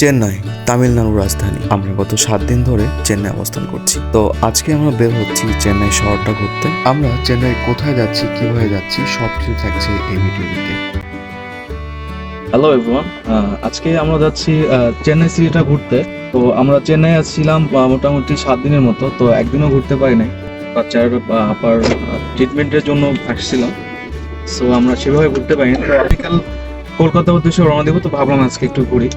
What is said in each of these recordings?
চেন্নাই তামিলনাড়ুর রাজধানী। আমরা গত সাত দিন ধরে চেন্নাই অবস্থান করছি। তো আজকে আমরা বের হচ্ছি চেন্নাই শহরটা ঘুরতে। আমরা চেন্নাই কোথায় যাচ্ছি কীভাবে যাচ্ছি সব কিছু থাকছে এই ভিডিওটিতে হ্যালো এভরিওয়ান আজকে আমরা যাচ্ছি চেন্নাই সিটিটা ঘুরতে। তো আমরা চেন্নাই আহ, মোটামুটি সাত দিনের মতো। তো একদিনও ঘুরতে পারি নাই বাচ্চার আপার ট্রিটমেন্টের জন্য আসছিলাম। সো আমরা সেভাবে ঘুরতে পারিনি। আজকাল কলকাতা উদ্দেশ্যে রওনা দেবো। তো ভাবলাম আজকে একটু ঘুরি।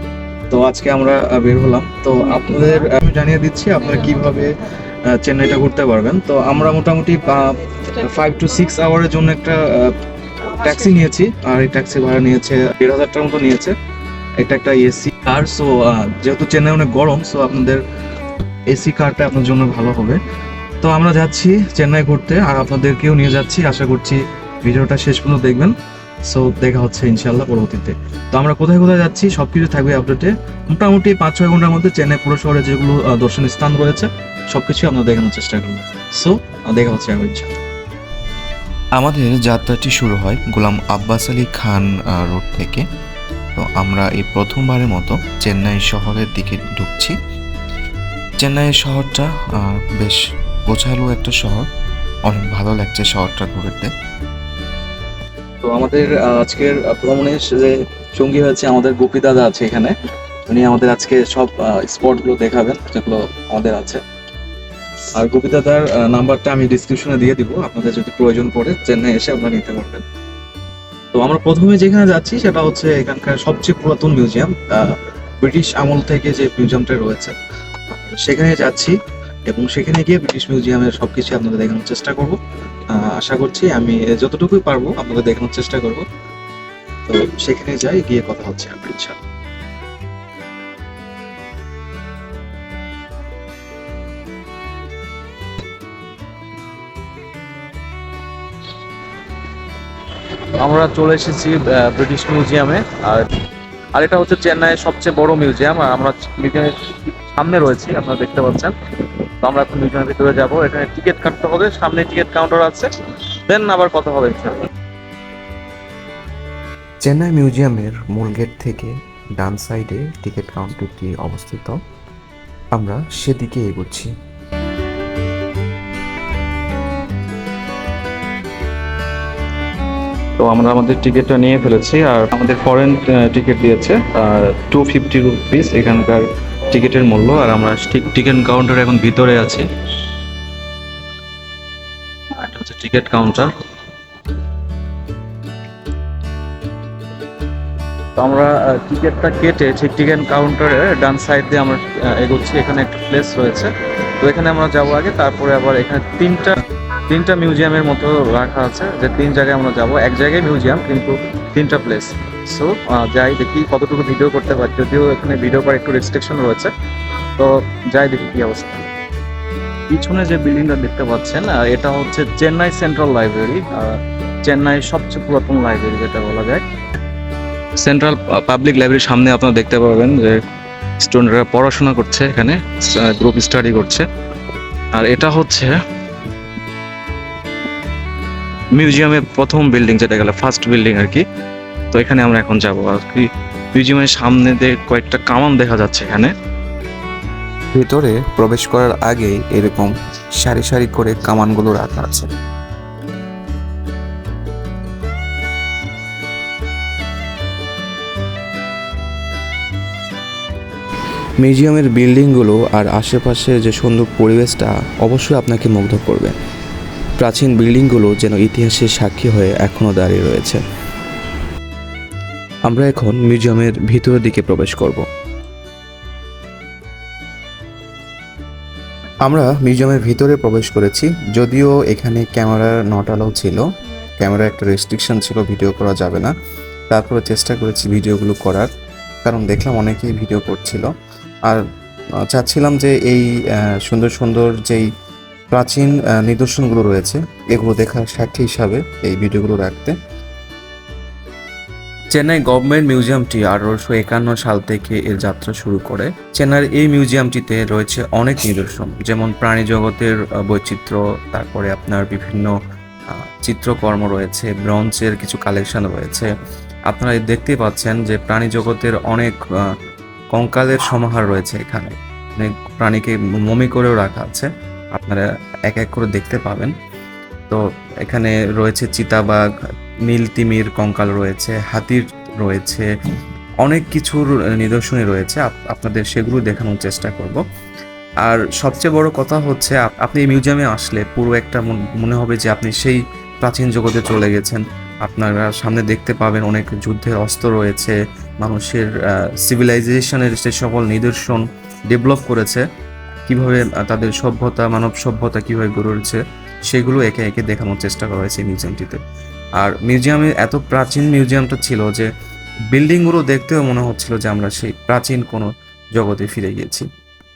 তো আজকে আমরা বের হলাম। তো আপনাদের আমি জানিয়ে দিচ্ছি আপনারা কীভাবে চেন্নাইটা ঘুরতে পারবেন। তো আমরা মোটামুটি ফাইভ টু সিক্স আওয়ারের জন্য একটা ট্যাক্সি নিয়েছি। আর এই ট্যাক্সি ভাড়া নিয়েছে, দেড় হাজার টাকার মতো নিয়েছে। এটা একটা এসি কার সো যেহেতু চেন্নাই অনেক গরম সো আপনাদের এসি কারটা আপনার জন্য ভালো হবে। তো আমরা যাচ্ছি চেন্নাই ঘুরতে, আর আপনাদেরকেও নিয়ে যাচ্ছি। আশা করছি ভিডিওটা শেষ পর্যন্ত দেখবেন। সো দেখা হচ্ছে ইনশাল্লাহ পরবর্তীতে। তো আমরা কোথায় কোথায় যাচ্ছি সব কিছু থাকবে আপডেটে মোটামুটি পাঁচ ছয় ঘণ্টার মধ্যে চেন্নাই পুরো শহরে যেগুলো দর্শনীয় স্থান রয়েছে সব কিছুই আমরা দেখানোর চেষ্টা করব। সো দেখা হচ্ছে আমাদের যাত্রাটি শুরু হয় গোলাম আব্বাস আলী খান রোড থেকে। তো আমরা এই প্রথমবারের মতো চেন্নাই শহরের দিকে ঢুকছি। চেন্নাই শহরটা বেশ গোছালো একটা শহর। অনেক ভালো লাগছে শহরটা ঘুরতে। তো আমাদের আজকের ভ্রমণের যে সঙ্গী হয়েছে আমাদের গোপী দাদা আছে এখানে। উনি আমাদের আজকে সব স্পটগুলো দেখাবেন, যেগুলো আমাদের আছে। আর গোপী দাদার নাম্বারটা আমি ডিসক্রিপশনে দিয়ে দিব। আপনাদের যদি প্রয়োজন পড়ে চেন্নাই এসে আপনারা নিতে পারবেন। তো আমরা প্রথমে যেখানে যাচ্ছি, সেটা হচ্ছে এখানকার সবচেয়ে পুরাতন মিউজিয়াম ব্রিটিশ আমল থেকে যে মিউজিয়ামটা রয়েছে। সেখানে যাচ্ছি এবং সেখানে গিয়ে ব্রিটিশ মিউজিয়ামের সবকিছু আপনাদের দেখানোর চেষ্টা করব। আশা করছি আমি যতটুকুই পারব আপনাদের দেখানোর চেষ্টা করব। তো সেখানে যাই, গিয়ে কথা হচ্ছে আপনার ইচ্ছা আমরা চলে এসেছি ব্রিটিশ মিউজিয়ামে আর আর এটা হচ্ছে চেন্নাইয়ের সবচেয়ে বড় মিউজিয়াম আর আমরা মিউজিয়ামের সামনে রয়েছি, আপনারা দেখতে পাচ্ছেন। তো আমরা এখন মিউজিয়ামের ভিতরে যাব। এখানে টিকিট কাটতে হবে সামনে টিকিট কাউন্টার আছে। দেন আবার কথা হবে চেন্নাই মিউজিয়ামের মূল গেট থেকে ডান সাইডে টিকিট কাউন্টারটি অবস্থিত। আমরা সেদিকে এগোচ্ছি। তো আমরা আমাদের টিকিটটা নিয়ে ফেলেছি আর আমাদের ফরেন টিকিট দিয়েছে টু ফিফটি রুপিস এখানকার টিকিটের মূল্য আর আমরা টিকিট কাউন্টার এখন ভিতরে আছি। এটা হচ্ছে টিকিট কাউন্টার। তো আমরা টিকিটটা কেটে ঠিক টিকিট কাউন্টারে ডান সাইড দিয়ে আমরা এগোচ্ছি। এখানে একটা প্লেস রয়েছে। তো এখানে আমরা যাব আগে, তারপরে আবার এখানে তিনটা তিনটা মিউজিয়ামের মতো রাখা আছে, যে তিন জায়গায় আমরা যাব। এক জায়গায় মিউজিয়াম কিন্তু তিনটা প্লেস সো যাই দেখি কতটুকু ভিডিও করতে পারি। যদিও এখানে ভিডিও করার একটু রেস্ট্রিকশন রয়েছে। তো যাই দেখি কি অবস্থা। পিছনে যে বিল্ডিংটা দেখতে পাচ্ছেন এটা হচ্ছে চেন্নাই সেন্ট্রাল লাইব্রেরি চেন্নাইয়ের সবচেয়ে পুরাতন লাইব্রেরি যেটা বলা যায়। সেন্ট্রাল পাবলিক লাইব্রেরির সামনে আপনারা দেখতে পাবেন যে স্টুডেন্টরা পড়াশোনা করছে এখানে গ্রুপ স্টাডি করছে। আর এটা হচ্ছে মিউজিয়ামের প্রথম বিল্ডিং যেটা গেল ফার্স্ট বিল্ডিং আর কি। তো এখানে আমরা এখন যাব। আর কি মিউজিয়ামের সামনে দিয়ে কয়েকটা কামান দেখা যাচ্ছে এখানে। ভেতরে প্রবেশ করার আগে এরকম সারি সারি করে কামানগুলো রাখা আছে। মিউজিয়ামের বিল্ডিংগুলো আর আশেপাশের যে সুন্দর পরিবেশটা অবশ্যই আপনাকে মুগ্ধ করবে। প্রাচীন বিল্ডিংগুলো যেন ইতিহাসের সাক্ষী হয়ে এখনও দাঁড়িয়ে রয়েছে। আমরা এখন মিউজিয়ামের ভিতরের দিকে প্রবেশ করব। আমরা মিউজিয়ামের ভিতরে প্রবেশ করেছি, যদিও এখানে ক্যামেরার নট অ্যালাউ ছিল। ক্যামেরা একটা রেস্ট্রিকশন ছিল ভিডিও করা যাবে না। তারপরে চেষ্টা করেছি ভিডিওগুলো করার, কারণ দেখলাম অনেকেই ভিডিও করছিল। আর চাচ্ছিলাম যে এই সুন্দর সুন্দর যেই প্রাচীন নিদর্শনগুলো রয়েছে, এগুলো দেখার সাক্ষী হিসাবে এই ভিডিওগুলো রাখতে। চেন্নাই গভর্নমেন্ট মিউজিয়ামটি আঠারোশো একান্ন সাল থেকে এর যাত্রা শুরু করে। চেন্নাইয়ের এই মিউজিয়ামটিতে রয়েছে অনেক নিদর্শন, যেমন প্রাণী জগতের বৈচিত্র্য, তারপরে আপনার বিভিন্ন চিত্রকর্ম রয়েছে, ব্রঞ্জের কিছু কালেকশন রয়েছে। আপনারা দেখতেই পাচ্ছেন যে প্রাণী জগতের অনেক কঙ্কালের সমাহার রয়েছে এখানে। অনেক প্রাণীকে মমি করেও রাখা আছে, আপনারা এক এক করে দেখতে পাবেন। তো এখানে রয়েছে চিতাবাঘ নীল তিমির কঙ্কাল রয়েছে, হাতির রয়েছে, অনেক কিছুর নিদর্শনী রয়েছে। আপ- আপনাদের সেগুলো দেখানোর চেষ্টা করব। আর সবচেয়ে বড় কথা হচ্ছে আপনি এই মিউজিয়ামে আসলে পুরো একটা মন- হবে যে আপনি সেই প্রাচীন জগতে চলে গেছেন। আপনারা সামনে দেখতে পাবেন অনেক যুদ্ধের অস্ত্র রয়েছে, মানুষের সিভিলাইজেশনের যে সকল নিদর্শন ডেভেলপ করেছে, কীভাবে তাদের সভ্যতা, মানব সভ্যতা কীভাবে গড়ে উঠেছে, সেগুলো একে একে দেখানোর চেষ্টা করা হয়েছে মিউজিয়ামটিতে। আর মিউজিয়ামে এত প্রাচীন মিউজিয়ামটা ছিল যে বিল্ডিংগুলো দেখতেও মনে হচ্ছিল যে আমরা সেই প্রাচীন কোনো জগতে ফিরে গিয়েছি।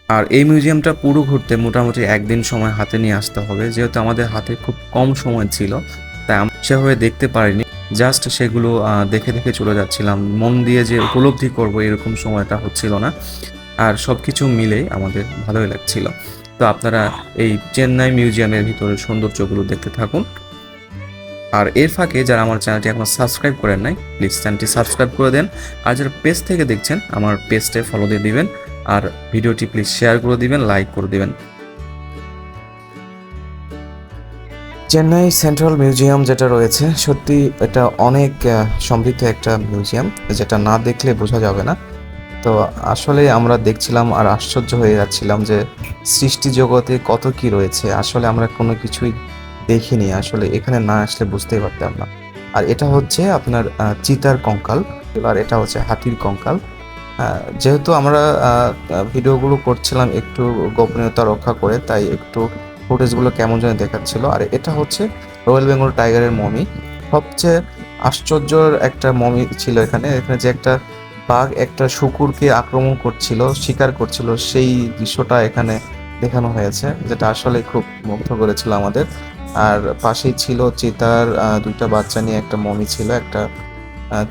আর এই মিউজিয়ামটা পুরো ঘুরতে মোটামুটি একদিন সময় হাতে নিয়ে আসতে হবে, যেহেতু আমাদের হাতে খুব কম সময় ছিল, তাই আমরা সেভাবে দেখতে পারিনি। জাস্ট সেগুলো দেখে দেখে চলে যাচ্ছিলাম। মন দিয়ে যে উপলব্ধি করব এরকম সময়টা হচ্ছিল না। আর সব কিছু মিলেই আমাদের ভালোই লাগছিল। তো আপনারা এই চেন্নাই মিউজিয়ামের ভিতরে সৌন্দর্যগুলো দেখতে থাকুন। আর এর ফাঁকে যারা আমার চ্যানেলটি এখনও সাবস্ক্রাইব করেন নাই প্লিজ চ্যানেলটি সাবস্ক্রাইব করে দেন। আর যারা পেজ থেকে দেখছেন, আমার পেজটে ফলো দিয়ে দিবেন। আর ভিডিওটি প্লিজ শেয়ার করে দিবেন লাইক করে দিবেন। চেন্নাই সেন্ট্রাল মিউজিয়াম যেটা রয়েছে, সত্যি এটা অনেক সমৃদ্ধ একটা মিউজিয়াম। যেটা না দেখলে বোঝা যাবে না। তো আসলে আমরা দেখছিলাম আর আশ্চর্য হয়ে যাচ্ছিলাম যে সৃষ্টি জগতে কত কি রয়েছে। আসলে আমরা কোনো কিছুই দেখিনি, আসলে এখানে না আসলে বুঝতেই পারতাম না। আর এটা হচ্ছে আপনার চিতার কঙ্কাল, আর এটা হচ্ছে হাতির কঙ্কাল। যেহেতু আমরা ভিডিওগুলো করছিলাম একটু গোপনীয়তা রক্ষা করে, তাই একটু ফুটেজগুলো কেমন যেন দেখাচ্ছিল। আর এটা হচ্ছে রয়্যাল বেঙ্গল টাইগারের মমি। সবচেয়ে আশ্চর্যর একটা মমি ছিল এখানে। এখানে যে একটা বাঘ, একটা শুকুরকে আক্রমণ করছিল, শিকার করছিল, সেই দৃশ্যটা এখানে দেখানো হয়েছে, যেটা আসলে খুব মুগ্ধ করেছিল আমাদের। আর পাশেই ছিল চিতার দুইটা বাচ্চা নিয়ে একটা মমি ছিল, একটা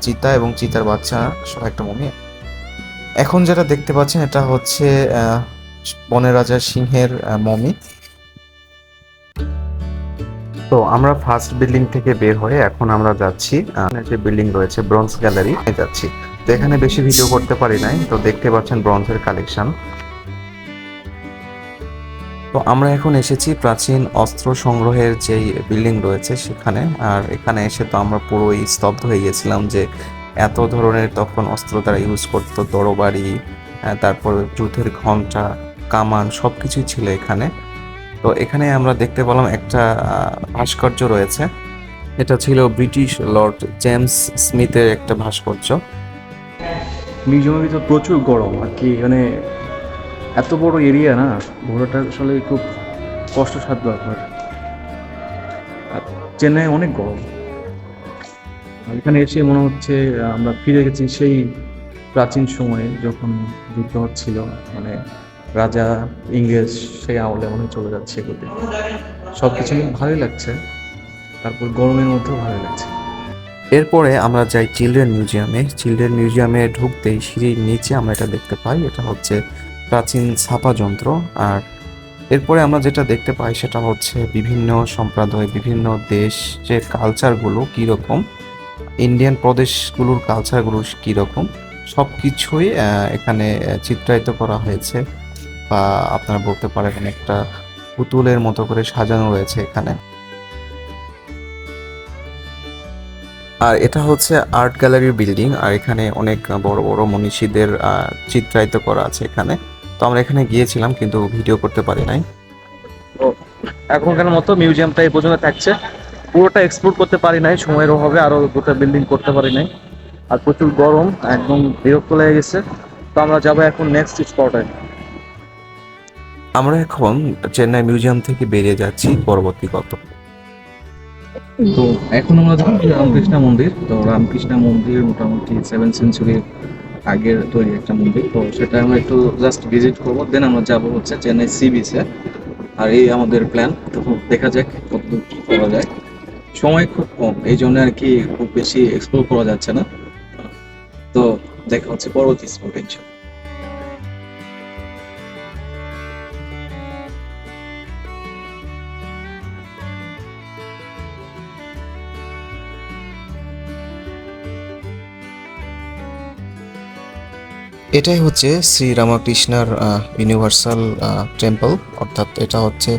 চিতা এবং চিতার বাচ্চা, সহ একটা মমি। এখন যেটা দেখতে পাচ্ছেন এটা হচ্ছে বনের রাজা সিংহের মমি। তো আমরা ফার্স্ট বিল্ডিং থেকে বের হয়ে এখন আমরা যাচ্ছি যে বিল্ডিং রয়েছে ব্রোঞ্জ গ্যালারি যাচ্ছি। তো এখানে বেশি ভিডিও করতে পারি নাই, তো দেখতে পাচ্ছেন ব্রঞ্জের কালেকশন তো আমরা এখন এসেছি প্রাচীন অস্ত্র সংগ্রহের যেই বিল্ডিং রয়েছে সেখানে। আর এখানে এসে তো আমরা পুরোই স্তব্ধ হয়ে গেছিলাম যে এত ধরনের তখন অস্ত্র তারা ইউজ করতো, তরবারি তারপর যুদ্ধের ঘণ্টা, কামান সব কিছুই ছিল এখানে। তো এখানে আমরা দেখতে পেলাম একটা ভাস্কর্য রয়েছে। এটা ছিল ব্রিটিশ লর্ড জেমস স্মিথের একটা ভাস্কর্য। মিউজিয়ামের ভিতর প্রচুর গরম আর কি মানে এত বড় এরিয়া না ঘোরাটা আসলে খুব কষ্টসাধ্য ব্যাপার আর চেন্নাই অনেক গরম। এখানে এসে মনে হচ্ছে আমরা ফিরে গেছি সেই প্রাচীন সময়ে যখন যুদ্ধ হচ্ছিল মানে রাজা ইংরেজ সেই আমলে মনে চলে যাচ্ছে এগুলোতে সব কিছু ভালোই লাগছে, তারপর গরমের মধ্যেও ভালোই লাগছে। এরপরে আমরা যাই চিলড্রেন মিউজিয়ামে। চিলড্রেন মিউজিয়ামে ঢুকতেই সিঁড়ির নিচে আমরা এটা দেখতে পাই, এটা হচ্ছে প্রাচীন ছাপা যন্ত্র, আর এরপরে আমরা যেটা দেখতে পাই সেটা হচ্ছে বিভিন্ন সম্প্রদায়, বিভিন্ন দেশ যে কালচারগুলো কীরকম ইন্ডিয়ান প্রদেশগুলোর কালচারগুলো কীরকম সব কিছুই এখানে চিত্রায়িত করা হয়েছে বা আপনারা বলতে পারেন একটা পুতুলের মতো করে সাজানো রয়েছে এখানে। আর এটা হচ্ছে আর্ট গ্যালারির বিল্ডিং আর এখানে অনেক বড় বড় মনীষীদের চিত্রায়িত করা আছে এখানে। তো আমরা এখানে গিয়েছিলাম কিন্তু ভিডিও করতে পারি নাই। এখনকার মতো মিউজিয়ামটা এই পর্যন্ত থাকছে। পুরোটা এক্সপ্লোর করতে পারি নাই সময়ের অভাবে আরও দুটো বিল্ডিং করতে পারি নাই। আর প্রচুর গরম একদম বিরক্ত লেগে গেছে। তো আমরা যাব এখন নেক্সট স্পটে আমরা এখন চেন্নাই মিউজিয়াম থেকে বেরিয়ে যাচ্ছি পরবর্তী কত তো এখন আমরা যাচ্ছি রামকৃষ্ণ মন্দির। তো রামকৃষ্ণ মন্দির মোটামুটি সেভেন সেঞ্চুরি আগের তৈরি একটা মুভি তো সেটা আমরা একটু জাস্ট ভিজিট করব। দেন আমরা যাব হচ্ছে চেন্নাই সি বিচে আর এই আমাদের প্ল্যান তো দেখা যাক কতদূর কী করা যায়। সময় খুব কম। এই জন্য আর কি খুব বেশি এক্সপ্লোর করা যাচ্ছে না। তো দেখা হচ্ছে পরবর্তী স্পটে এটাই হচ্ছে শ্রী রামাকৃষ্ণার ইউনিভার্সাল টেম্পল অর্থাৎ এটা হচ্ছে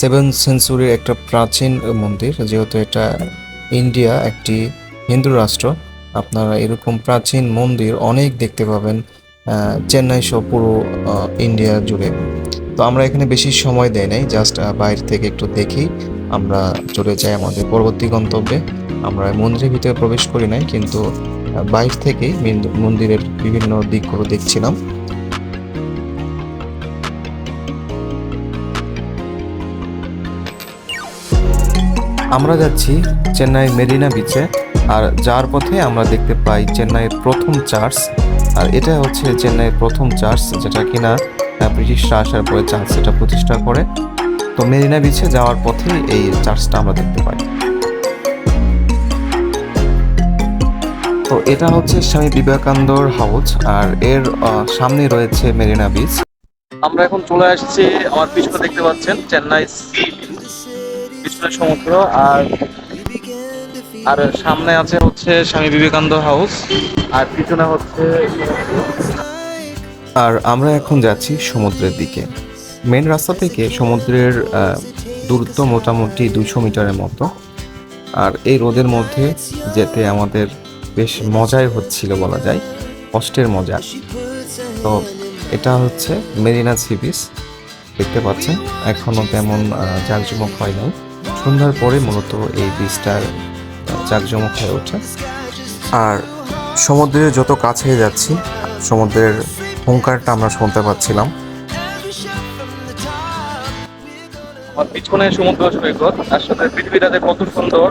সেভেন সেঞ্চুরির একটা প্রাচীন মন্দির, যেহেতু এটা ইন্ডিয়া একটি হিন্দু রাষ্ট্র। আপনারা এরকম প্রাচীন মন্দির অনেক দেখতে পাবেন চেন্নাই সহ পুরো ইন্ডিয়া জুড়ে। তো আমরা এখানে বেশি সময় দেয় নাই জাস্ট বাইরে থেকে একটু দেখি। আমরা চলে যাই আমাদের পরবর্তী গন্তব্যে। আমরা মন্দিরের ভিতরে প্রবেশ করি নাই, কিন্তু বাইরে থেকে মন্দিরের বিভিন্ন দিকগুলো দেখছিলাম। আমরা যাচ্ছি চেন্নাই মেরিনা বিচে, আর যার পথে আমরা দেখতে পাই চেন্নাইয়ের প্রথম চার্চ, আর এটা হচ্ছে চেন্নাইয়ের প্রথম চার্চ, যেটা কিনা ব্রিটিশরা আসার পরে চার্চ এটা প্রতিষ্ঠা করে। তো মেরিনা বিচে যাওয়ার পথে এই চার্চটা আমরা দেখতে পাই। তো এটা হচ্ছে স্বামী বিবেকানন্দর হাউস আর এর সামনে রয়েছে মেরিনা বিচ। আমরা এখন চলে আসছি আমার পিছনে দেখতে পাচ্ছেন চেন্নাই সি পিছনে সমুদ্র আর আর সামনে আছে হচ্ছে স্বামী বিবেকানন্দ হাউস আর পিছনে হচ্ছে আর আমরা এখন যাচ্ছি সমুদ্রের দিকে। মেন রাস্তা থেকে সমুদ্রের দূরত্ব মোটামুটি দুশো মিটারের মতো। আর এই রোদের মধ্যে যেতে আমাদের বেশ মজাই হচ্ছিল বলা যায়, কষ্টের মজা। তো এটা হচ্ছে মেরিনা সি বিচ দেখতে পাচ্ছেন এখনও তেমন জাঁকজমক হয় নাই সন্ধ্যার পরে মূলত এই বীজটার জাঁকজমক হয়ে ওঠে। আর সমুদ্রের যত কাছে যাচ্ছি, সমুদ্রের হুঙ্কারটা আমরা শুনতে পাচ্ছিলাম। আমার পিছনে সমুদ্র সৈকত আসলে পৃথিবীটা যে কত সুন্দর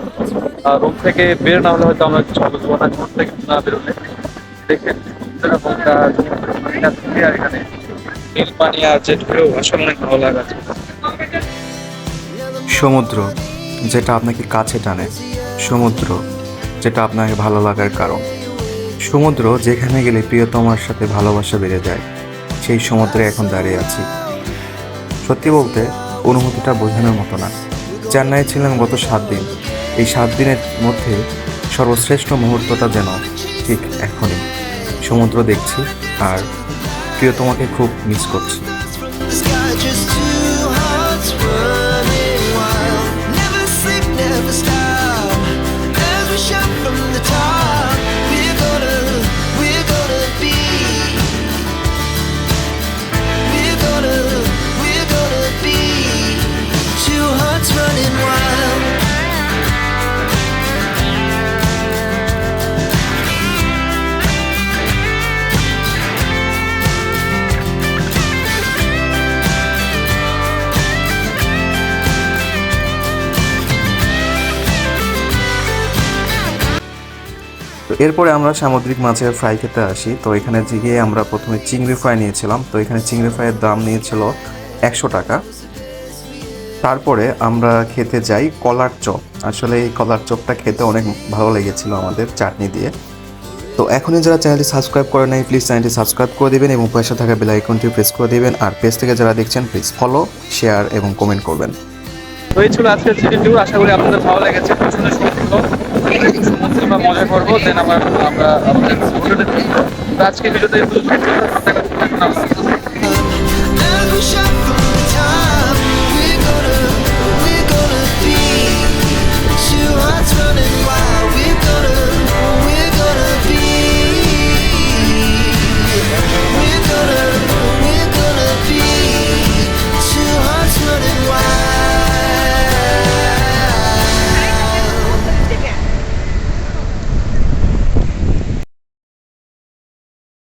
রুম থেকে বের না হলে হয়তো আমরা কিছু বুঝব না ঘর থেকে না বেরোলে। দেখে আর আর সমুদ্র, যেটা আপনাকে কাছে টানে। সমুদ্র, যেটা আপনাকে ভালো লাগার কারণ। সমুদ্র যেখানে গেলে প্রিয়তমার সাথে ভালোবাসা বেড়ে যায়, সেই সমুদ্রে এখন দাঁড়িয়ে আছি। সত্যি বলতে অনুভূতিটা বোঝানোর মতো না। চেন্নাই ছিলাম গত সাত দিন। এই সাত দিনের মধ্যে সর্বশ্রেষ্ঠ মুহূর্তটা যেন ঠিক এখনই। সমুদ্র দেখছি আর প্রিয়তমাকে খুব মিস করছি। এরপরে আমরা সামুদ্রিক মাছের ফ্রাই খেতে আসি। তো এখানে গিয়ে আমরা প্রথমে চিংড়ি ফ্রাই নিয়েছিলাম। তো এখানে চিংড়ি ফ্রাইয়ের দাম নিয়েছিল একশো টাকা। তারপরে আমরা খেতে যাই কলার চপ। আসলে এই কলার চপটা খেতে অনেক ভালো লেগেছিল আমাদের চাটনি দিয়ে। তো এখনই যারা চ্যানেলটি সাবস্ক্রাইব করে নাই প্লিজ চ্যানেলটি সাবস্ক্রাইব করে দেবেন এবং পাশে থাকা বেল আইকনটি প্রেস করে দিবেন। আর পেজ থেকে যারা দেখছেন প্লিজ ফলো শেয়ার এবং কমেন্ট করবেন। তো এই ছিল আজকের ট্যুর আশা করি আপনাদের ভালো লেগেছে। সমুদ্রে আমরা মজা করব দেন আবার আমরা আমাদের আজকে ভিডিওতে এখন